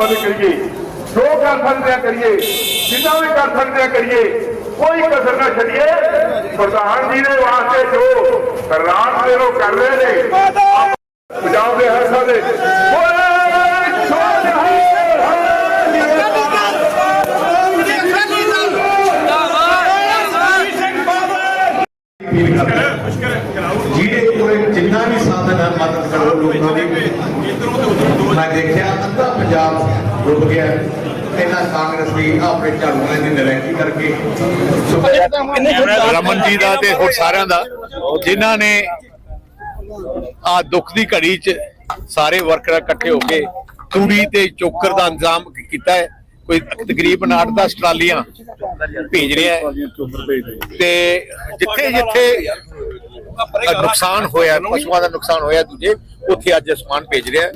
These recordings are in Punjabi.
ਬੰਦ ਕਰੀਏ। ਜੋ ਕਰ ਸਕਦੇ ਆ ਕਰੀਏ। ਜਿੰਨਾ ਵੀ ਕਰ ਸਕਦੇ ਆ ਕਰੀਏ। ਕੋਈ ਕਸਰ ਨਾ ਛੱਡੀਏ। ਪ੍ਰਧਾਨ ਜੀ ਦੇ ਵਾਸਤੇ ਜੋ ਰਾਤ ਦੇ ਲੋ ਕਰ ਰਹੇ ਨੇ ਪੰਜਾਬ ਦੇ। ਹਰ ਸਾਡੇ ਜਿਹਦੇ ਕੋਲ ਜਿੰਨਾ ਵੀ ਸਾਧਨ ਹੈ ਮਦਦ ਕਰੋ ਲੋਕਾਂ ਦੀ ਮੈਂ ਦੇਖਿਆ ਅੱਧਾ ਪੰਜਾਬ ਡੁੱਬ ਗਿਆ ਇਹਨਾਂ ਕਾਂਗਰਸ ਆਪਣੇ ਝਾੜੂਆਂ ਦੀ ਨਰੈਕੀ ਕਰਕੇ ਰਮਨ ਜੀ ਦਾ ਤੇ ਹੋਰ ਸਾਰਿਆਂ ਦਾ, ਜਿਨ੍ਹਾਂ ਨੇ ਆ ਦੁੱਖ ਦੀ ਘੜੀ 'ਚ ਸਾਰੇ ਵਰਕਰ ਇਕੱਠੇ ਹੋ ਕੇ ਤੂੜੀ ਤੇ ਚੋਕਰ ਦਾ ਇੰਤਜ਼ਾਮ ਕੀਤਾ ਹੈ। ਕੋਈ ਤਕਰੀਬਨ 8-10 ਟਰਾਲੀਆਂ ਭੇਜ ਰਿਹਾ ਹੈ। ਤੇ ਜਿੱਥੇ ਜਿੱਥੇ ਨੁਕਸਾਨ ਹੋਇਆ ਪਸ਼ੂਆਂ ਦਾ ਨੁਕਸਾਨ ਹੋਇਆ ਦੂਜੇ ਉੱਥੇ ਅੱਜ ਸਮਾਨ ਭੇਜ ਰਿਹਾ।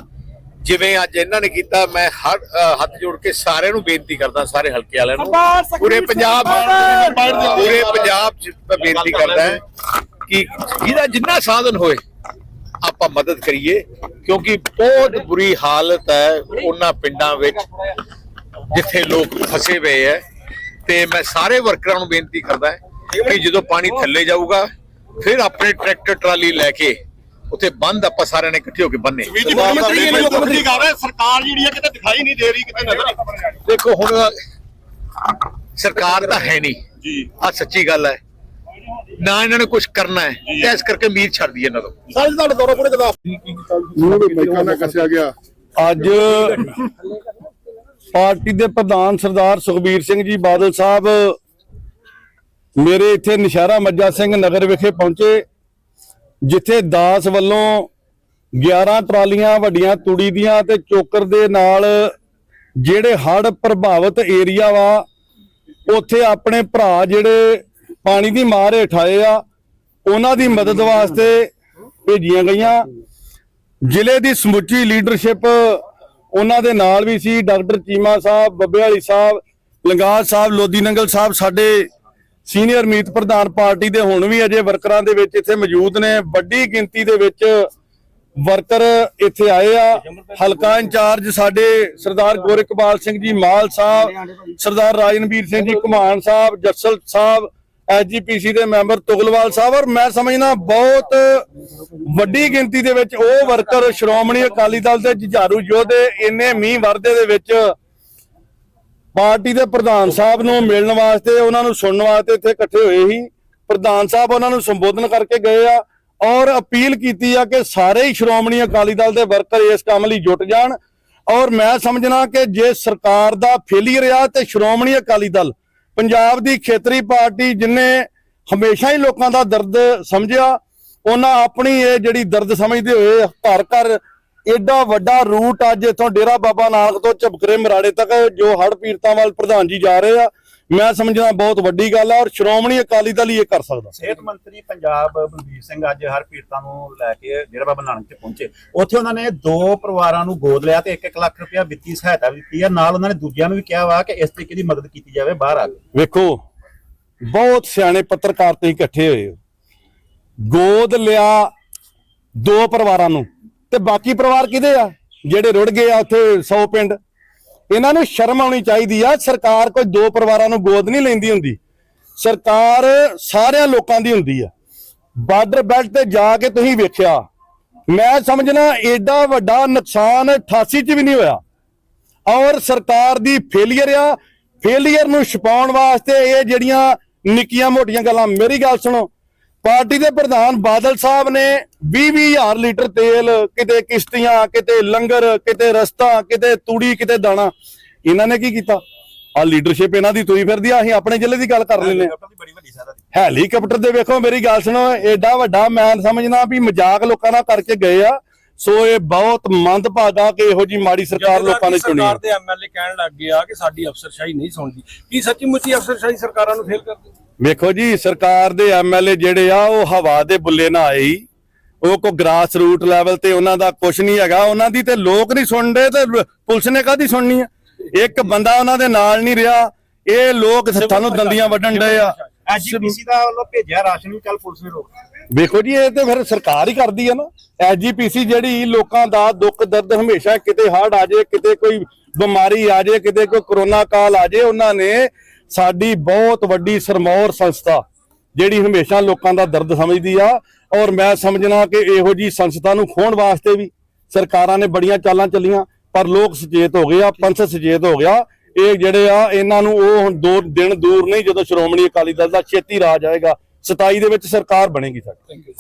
ਜਿਵੇਂ ਅੱਜ ਇਹਨਾਂ ਨੇ ਕੀਤਾ ਮੈਂ ਹਰ ਹੱਥ ਜੋੜ ਕੇ ਸਾਰਿਆਂ ਨੂੰ ਬੇਨਤੀ ਕਰਦਾ ਸਾਰੇ ਹਲਕੇ ਵਾਲਿਆਂ ਨੂੰ। ਪੂਰੇ ਪੰਜਾਬ ਪੂਰੇ ਪੰਜਾਬ ਚ ਬੇਨਤੀ ਕਰਦਾ ਕਿ ਜਿਹਦਾ ਜਿੰਨਾ ਸਾਧਨ ਹੋਏ ਆਪਾਂ ਮਦਦ ਕਰੀਏ ਕਿਉਂਕਿ ਬਹੁਤ ਬੁਰੀ ਹਾਲਤ ਹੈ ਉਹਨਾਂ ਪਿੰਡਾਂ ਵਿੱਚ। ਜਿੱਥੇ ਲੋਕ ਫਸੇ ਹੋਏ ਹੈ ਤੇ ਮੈਂ ਸਾਰੇ ਵਰਕਰਾਂ ਨੂੰ ਬੇਨਤੀ ਕਰਦਾ ਹੈ ਕਿ ਜਦੋਂ ਪਾਣੀ ਥੱਲੇ ਜਾਊਗਾ ਫਿਰ ਆਪਣੇ ਟਰੈਕਟਰ ਟਰਾਲੀ ਲੈ ਕੇ ਉੱਥੇ ਬੰਦ ਆਪਾਂ ਸਾਰਿਆਂ ਨੇ ਇਕੱਠੇ ਹੋ ਕੇ ਬੰਨੇ। ਸਰਕਾਰ ਜਿਹੜੀ ਹੈ ਕਿਤੇ ਦਿਖਾਈ ਨਹੀਂ ਦੇ ਰਹੀ ਕਿਤੇ ਨਜ਼ਰ ਨਹੀਂ ਦੇਖੋ ਹੁਣ ਸਰਕਾਰ ਤਾਂ ਹੈ ਨਹੀਂ। ਜੀ। ਆ ਸੱਚੀ ਗੱਲ ਹੈ ਨਾ ਇਹਨਾਂ ਨੇ ਕੁਝ ਕਰਨਾ ਹੈ ਤੇ ਇਸ ਕਰਕੇ ਉਮੀਦ ਛੱਡਦੀ ਇਹਨਾਂ ਤੋਂ। ਸਾਰੇ ਤੁਹਾਡੇ ਦੌਰਾ ਕੋਲੇ ਮੂੰਹ ਦੇ ਮੈਕਾਂ ਨਾਲ ਕੱਸਿਆ ਗਿਆ। ਅੱਜ ਪਾਰਟੀ ਦੇ ਪ੍ਰਧਾਨ ਸਰਦਾਰ ਸੁਖਬੀਰ ਸਿੰਘ ਜੀ ਬਾਦਲ ਸਾਹਿਬ ਮੇਰੇ ਇੱਥੇ ਨਸ਼ਹਿਰਾ ਮੱਜਾ ਸਿੰਘ ਨਗਰ ਵਿਖੇ ਪਹੁੰਚੇ, ਜਿੱਥੇ ਦਾਸ ਵੱਲੋਂ 11 ਟਰਾਲੀਆਂ ਵੱਡੀਆਂ ਤੂੜੀ ਦੀਆਂ ਤੇ ਚੋਕਰ ਦੇ ਨਾਲ ਜਿਹੜੇ ਹੜ੍ਹ ਪ੍ਰਭਾਵਿਤ ਏਰੀਆ ਵਾ, ਉੱਥੇ ਆਪਣੇ ਭਰਾ ਜਿਹੜੇ ਪਾਣੀ ਦੀ ਮਾਰ ਹੇਠ ਆਏ ਆ, ਉਹਨਾਂ ਦੀ ਮਦਦ ਵਾਸਤੇ ਭੇਜੀਆਂ ਗਈਆਂ। ਜ਼ਿਲ੍ਹੇ ਦੀ ਸਮੁੱਚੀ ਲੀਡਰਸ਼ਿਪ ਉਹਨਾਂ ਦੇ ਨਾਲ ਵੀ ਸੀ, ਡਾਕਟਰ ਚੀਮਾ ਸਾਹਿਬ, ਬੱਬੇ ਵਾਲੀ ਸਾਹਿਬ ਲੰਗਾਜ ਸਾਹਿਬ ਲੋਦੀ ਨੰਗਲ ਸਾਹਿਬ, ਸਾਡੇ ਸੀਨੀਅਰ ਮੀਤ ਪ੍ਰਧਾਨ ਪਾਰਟੀ ਦੇ ਹੁਣ ਵੀ ਅਜੇ ਵਰਕਰਾਂ ਦੇ ਵਿੱਚ ਇੱਥੇ ਮੌਜੂਦ ਨੇ। ਵੱਡੀ ਗਿਣਤੀ ਦੇ ਵਿੱਚ ਵਰਕਰ ਇੱਥੇ ਆਏ ਆ। ਹਲਕਾ ਇੰਚਾਰਜ ਸਾਡੇ ਸਰਦਾਰ ਗੋਰਖਪਾਲ ਸਿੰਘ ਜੀ, ਮਾਲ ਸਾਹਿਬ, ਸਰਦਾਰ ਰਾਜਨਵੀਰ ਸਿੰਘ ਜੀ ਘੁਮਾਨ ਸਾਹਿਬ, ਜੱਸਲ ਸਾਹਿਬ ਐਸਜੀਪੀਸੀ ਦੇ ਮੈਂਬਰ ਤੁਗਲਵਾਲ ਸਾਹਿਬ ਔਰ ਮੈਂ ਸਮਝਣਾ ਬਹੁਤ ਵੱਡੀ ਗਿਣਤੀ ਦੇ ਵਿੱਚ ਉਹ ਵਰਕਰ ਸ਼੍ਰੋਮਣੀ ਅਕਾਲੀ ਦਲ ਦੇ ਜੁਝਾਰੂ ਯੋਧੇ ਇੰਨੇ ਮੀਂਹ ਵਰਦੇ ਦੇ ਵਿੱਚ ਪਾਰਟੀ ਦੇ ਪ੍ਰਧਾਨ ਸਾਹਿਬ ਨੂੰ ਮਿਲਣ ਵਾਸਤੇ, ਉਹਨਾਂ ਨੂੰ ਸੁਣਨ ਵਾਸਤੇ ਇੱਥੇ ਇਕੱਠੇ ਹੋਏ ਸੀ। ਪ੍ਰਧਾਨ ਸਾਹਿਬ ਉਹਨਾਂ ਨੂੰ ਸੰਬੋਧਨ ਕਰਕੇ ਗਏ ਆ ਔਰ ਅਪੀਲ ਕੀਤੀ ਆ ਕਿ ਸਾਰੇ ਹੀ ਸ਼੍ਰੋਮਣੀ ਅਕਾਲੀ ਦਲ ਦੇ ਵਰਕਰ ਇਸ ਕੰਮ ਲਈ ਜੁਟ ਜਾਣ। ਔਰ ਮੈਂ ਸਮਝਣਾ ਕਿ ਜੇ ਸਰਕਾਰ ਦਾ ਫੇਲੀਅਰ ਆ ਤੇ ਸ਼੍ਰੋਮਣੀ ਅਕਾਲੀ ਦਲ ਪੰਜਾਬ ਦੀ ਖੇਤਰੀ ਪਾਰਟੀ ਜਿਨੇ ਹਮੇਸ਼ਾ ਹੀ ਲੋਕਾਂ ਦਾ ਦਰਦ ਸਮਝਿਆ, ਉਹਨਾਂ ਆਪਣੀ ਇਹ ਜਿਹੜੀ ਦਰਦ ਸਮਝਦੇ ਹੋਏ ਘਰ ਘਰ ਏਡਾ ਵੱਡਾ ਰੂਟ ਅੱਜ ਇਥੋਂ ਡੇਰਾ ਬਾਬਾ ਨਾਨਕ ਤੋਂ ਝਬਕਰੇ ਮਰਾੜੇ ਤੱਕ ਜੋ ਹੜ ਪੀੜਤਾਂ ਵੱਲ ਪ੍ਰਧਾਨ ਜੀ ਜਾ ਰਹੇ ਆ। ਮੈਂ ਸਮਝਦਾ ਬਹੁਤ ਵੱਡੀ ਗੱਲ ਆ ਔਰ ਸ਼੍ਰੋਮਣੀ ਅਕਾਲੀ ਦਲ ਹੀ ਇਹ ਕਰ ਸਕਦਾ। ਸਿਹਤ ਮੰਤਰੀ ਪੰਜਾਬ ਬਲਬੀਰ ਸਿੰਘ ਅੱਜ ਹਰ ਪੀੜਤਾਂ ਨੂੰ ਲੈ ਕੇ ਡੇਰਾ ਬਾਬਾ ਨਾਨਕ ਤੇ ਪਹੁੰਚੇ। ਉੱਥੇ ਉਹਨਾਂ ਨੇ ਦੋ ਪਰਿਵਾਰਾਂ ਨੂੰ ਗੋਦ ਲਿਆ ਤੇ 1-1 ਲੱਖ ਰੁਪਇਆ ਵਿੱਤੀ ਸਹਾਇਤਾ ਵੀ ਦਿੱਤੀ ਆ। ਨਾਲ ਉਹਨਾਂ ਨੇ ਦੂਜਿਆਂ ਨੂੰ ਵੀ ਕਿਹਾ ਵਾ ਕਿ ਇਸ ਤਰੀਕੇ ਦੀ ਮਦਦ ਕੀਤੀ ਜਾਵੇ ਬਾਹਰ ਆ ਕੇ। ਵੇਖੋ ਬਹੁਤ ਸਿਆਣੇ ਪੱਤਰਕਾਰ ਤੁਸੀਂ ਇਕੱਠੇ ਹੋਏ ਹੋ। ਗੋਦ ਲਿਆ ਦੋ ਪਰਿਵਾਰਾਂ ਨੂੰ ਤੇ ਬਾਕੀ ਪਰਿਵਾਰ ਕਿਹਦੇ ਆ? ਜਿਹੜੇ ਰੁੜ ਗਏ ਆ ਉੱਥੇ 100 ਪਿੰਡ। ਇਹਨਾਂ ਨੂੰ ਸ਼ਰਮ ਆਉਣੀ ਚਾਹੀਦੀ ਆ। ਸਰਕਾਰ ਕੋਈ ਦੋ ਪਰਿਵਾਰਾਂ ਨੂੰ ਗੋਦ ਨਹੀਂ ਲੈਂਦੀ ਹੁੰਦੀ। ਸਰਕਾਰ ਸਾਰਿਆਂ ਲੋਕਾਂ ਦੀ ਹੁੰਦੀ ਆ। ਬਾਰਡਰ ਬੈਲਟ ਤੇ ਜਾ ਕੇ ਤੁਸੀਂ ਵੇਖਿਆ। ਮੈਂ ਸਮਝਣਾ ਏਡਾ ਵੱਡਾ ਨੁਕਸਾਨ 88 ਚ ਵੀ ਨਹੀਂ ਹੋਇਆ। ਔਰ ਸਰਕਾਰ ਦੀ ਫੇਲੀਅਰ ਆ। ਫੇਲੀਅਰ ਨੂੰ ਛਪਾਉਣ ਵਾਸਤੇ ਇਹ ਜਿਹੜੀਆਂ ਨਿੱਕੀਆਂ ਮੋਟੀਆਂ ਗੱਲਾਂ, ਮੇਰੀ ਗੱਲ ਸੁਣੋ। ਪਾਰਟੀ ਦੇ ਪ੍ਰਧਾਨ ਬਾਦਲ ਸਾਹਿਬ ਨੇ 20 ਹਜ਼ਾਰ ਲੀਟਰ ਤੇਲ ਕਿਤੇ ਕਿਸ਼ਤੀਆਂ ਕਿਤੇ ਲੰਗਰ ਕਿਤੇ ਰਸਤਾ ਕਿਤੇ ਤੂੜੀ ਕਿਤੇ ਦਾਣਾ। ਇਹਨਾਂ ਨੇ ਕੀ ਕੀਤਾ? ਆ ਲੀਡਰਸ਼ਿਪ ਇਹਨਾਂ ਦੀ ਤੁਰੀ ਫਿਰਦੀ ਆ ਅਸੀਂ ਆਪਣੇ ਜ਼ਿਲ੍ਹੇ ਦੀ ਗੱਲ ਕਰ ਸਹਾਇਤਾ ਹੈਲੀਕਾਪਟਰ ਦੇ ਵੇਖੋ ਮੇਰੀ ਗੱਲ ਸੁਣੋ ਐਡਾ ਵੱਡਾ ਮੈਂ ਸਮਝਣਾ ਵੀ ਮਜ਼ਾਕ ਲੋਕਾਂ ਨਾਲ ਕਰਕੇ ਗਏ ਆ। ਸੋ ਇਹ ਬਹੁਤ ਮੰਦਭਾਗਾ ਕਿ ਇਹੋ ਜੀ ਮਾੜੀ ਸਰਕਾਰ ਲੋਕਾਂ ਨੇ ਚੁਣੀ। ਸਰਕਾਰ ਦੇ ਐਮਐਲਏ ਕਹਿਣ ਲੱਗ ਗਏ ਆ ਕਿ ਸਾਡੀ ਅਫਸਰਸ਼ਾਹੀ ਨਹੀਂ ਸੁਣਦੀ ਕੀ ਸੱਚੀ ਮੁੱਚੀ ਅਫਸਰਸ਼ਾਹੀ ਸਰਕਾਰਾਂ ਨੂੰ ਫੇਲ ਕਰਦੀ? ਵੇਖੋ ਜੀ ਸਰਕਾਰ ਦੇ ਐਮਐਲਏ ਜਿਹੜੇ ਆ ਉਹ ਹਵਾ ਦੇ ਬੁੱਲੇ ਨਾ ਆਏ ਹੀ ਉਹ ਕੋ ਗ੍ਰਾਸ ਰੂਟ ਲੈਵਲ ਤੇ ਉਹਨਾਂ ਦਾ ਕੁਝ ਨਹੀਂ ਹੈਗਾ। ਉਹਨਾਂ ਦੀ ਤੇ ਲੋਕ ਨਹੀਂ ਸੁਣਦੇ ਤੇ ਪੁਲਿਸ ਨੇ ਕਾਦੀ ਸੁਣਨੀ ਆ? ਇੱਕ ਬੰਦਾ ਉਹਨਾਂ ਦੇ ਨਾਲ ਨਹੀਂ ਰਿਹਾ। ਇਹ ਲੋਕ ਹੱਥਾਂ ਨੂੰ ਦੰਦੀਆਂ ਵੱਢਣ ਡਏ ਆ। ਐਜੀਪੀਸੀ ਦਾ ਵੱਲੋਂ ਭੇਜਿਆ ਰਾਸ਼ਨ ਵੀ ਕੱਲ ਪੁਲਿਸ ਨੇ ਰੋਕ ਵੇਖੋ ਜੀ ਇਹ ਤੇ ਫਿਰ ਸਰਕਾਰ ਹੀ ਕਰਦੀ ਹੈ ਨਾ। ਐਸਜੀਪੀਸੀ ਜਿਹੜੀ ਲੋਕਾਂ ਦਾ ਦੁੱਖ ਦਰਦ ਹਮੇਸ਼ਾ ਕਿਤੇ ਹੜ੍ਹ ਆ ਜਾਏ ਕਿਤੇ ਕੋਈ ਬਿਮਾਰੀ ਆ ਜਾਏ ਕਿਤੇ ਕੋਈ ਕਰੋਨਾ ਕਾਲ ਆ ਜਾਏ ਉਹਨਾਂ ਨੇ ਸਾਡੀ ਬਹੁਤ ਵੱਡੀ ਸਰਮੌਰ ਸੰਸਥਾ, ਜਿਹੜੀ ਹਮੇਸ਼ਾ ਲੋਕਾਂ ਦਾ ਦਰਦ ਸਮਝਦੀ ਆ, ਔਰ ਮੈਂ ਸਮਝਣਾ ਕਿ ਇਹੋ ਜੀ ਸੰਸਥਾ ਨੂੰ ਖੋਣ ਵਾਸਤੇ ਵੀ ਸਰਕਾਰਾਂ ਨੇ ਬੜੀਆਂ ਚਾਲਾਂ ਚੱਲੀਆਂ, ਪਰ ਲੋਕ ਸੁਚੇਤ ਹੋ ਗਏ ਆ, ਪੰਥ ਸੁਚੇਤ ਹੋ ਗਿਆ। ਇਹ ਜਿਹੜੇ ਆ, ਇਹਨਾਂ ਨੂੰ ਉਹ ਹੁਣ ਦੋ ਦਿਨ ਦੂਰ ਨਹੀਂ, ਜਦੋਂ ਸ਼੍ਰੋਮਣੀ ਅਕਾਲੀ ਦਲ ਦਾ ਛੇਤੀ ਰਾਜ ਆਏਗਾ 27 ਦੇ ਵਿੱਚ ਸਰਕਾਰ ਬਣੇਗੀ ਸਾਡੀ।